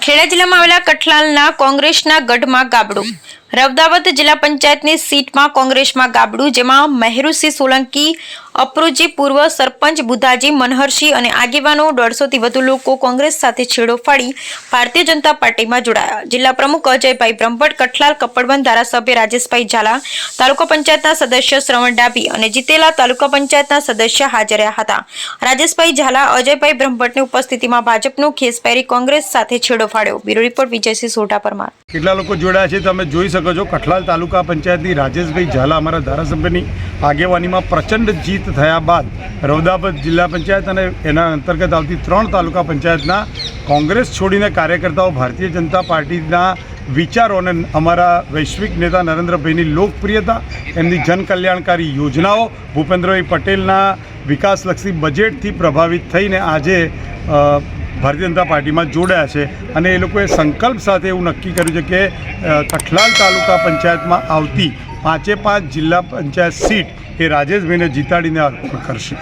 ખેડા જિલ્લામાં આવેલા કઠલાલના કોંગ્રેસના ગઢમાં ગાબડું રવદાવત જિલ્લા પંચાયતની સીટમાં કોંગ્રેસમાં ગાબડું, જેમાં મહેરુસિંહ સોલંકી, અપ્રુજી પૂર્વ સરપંચ બુધાજી, મનહરસિંહ અને આગેવાનો દોઢસોથી વધુ લોકો કોંગ્રેસ સાથે છેડો ફાડી ભારતીય જનતા પાર્ટીમાં જોડાયા. જિલ્લા પ્રમુખ અજયભાઈ બ્રહ્મભટ્ટ, કઠલાલ કપડવંત, ધારાસભ્ય રાજેશભાઈ ઝાલા, તાલુકા પંચાયતના સદસ્ય શ્રવણ ડાબી અને જીતેલા તાલુકા પંચાયતના સદસ્ય હાજર રહ્યા હતા. રાજેશભાઈ ઝાલા, અજયભાઈ બ્રહ્મભટ્ટની ઉપસ્થિતિમાં ભાજપનું ખેસ પહેરી કોંગ્રેસ સાથે છેડો ફાડ્યો. Bureau report Vijaysinh Sodha Parmar. કેટલા લોકો જોડાયા છે, તમે જોઈ શકો છો કઠલાલ તાલુકા પંચાયતની રાજેશભાઈ ઝાલા અમારા ધારાસભ્યની આગેવાનીમાં પ્રચંડ જીત થયા બાદ રૌદાબાદ જિલ્લા પંચાયત અને એના અંતર્ગત આવતી ત્રણ તાલુકા પંચાયતના કોંગ્રેસ છોડીને કાર્યકર્તાઓ ભારતીય જનતા પાર્ટીના વિચારોને અમારા વૈશ્વિક નેતા નરેન્દ્રભાઈની લોકપ્રિયતા, એમની જનકલ્યાણકારી યોજનાઓ ભૂપેન્દ્રભાઈ પટેલના વિકાસલક્ષી બજેટથી પ્રભાવિત થઈને આજે ભારતીય જનતા પાર્ટીમાં જોડાયા છે અને એ લોકોએ સંકલ્પ સાથે એવું નક્કી કર્યું છે કે કઠલાલ તાલુકા પંચાયતમાં આવતી પાંચે પાંચ જિલ્લા પંચાયત સીટ એ રાજેશભાઈને જીતાડીને અર્પણ કરશે.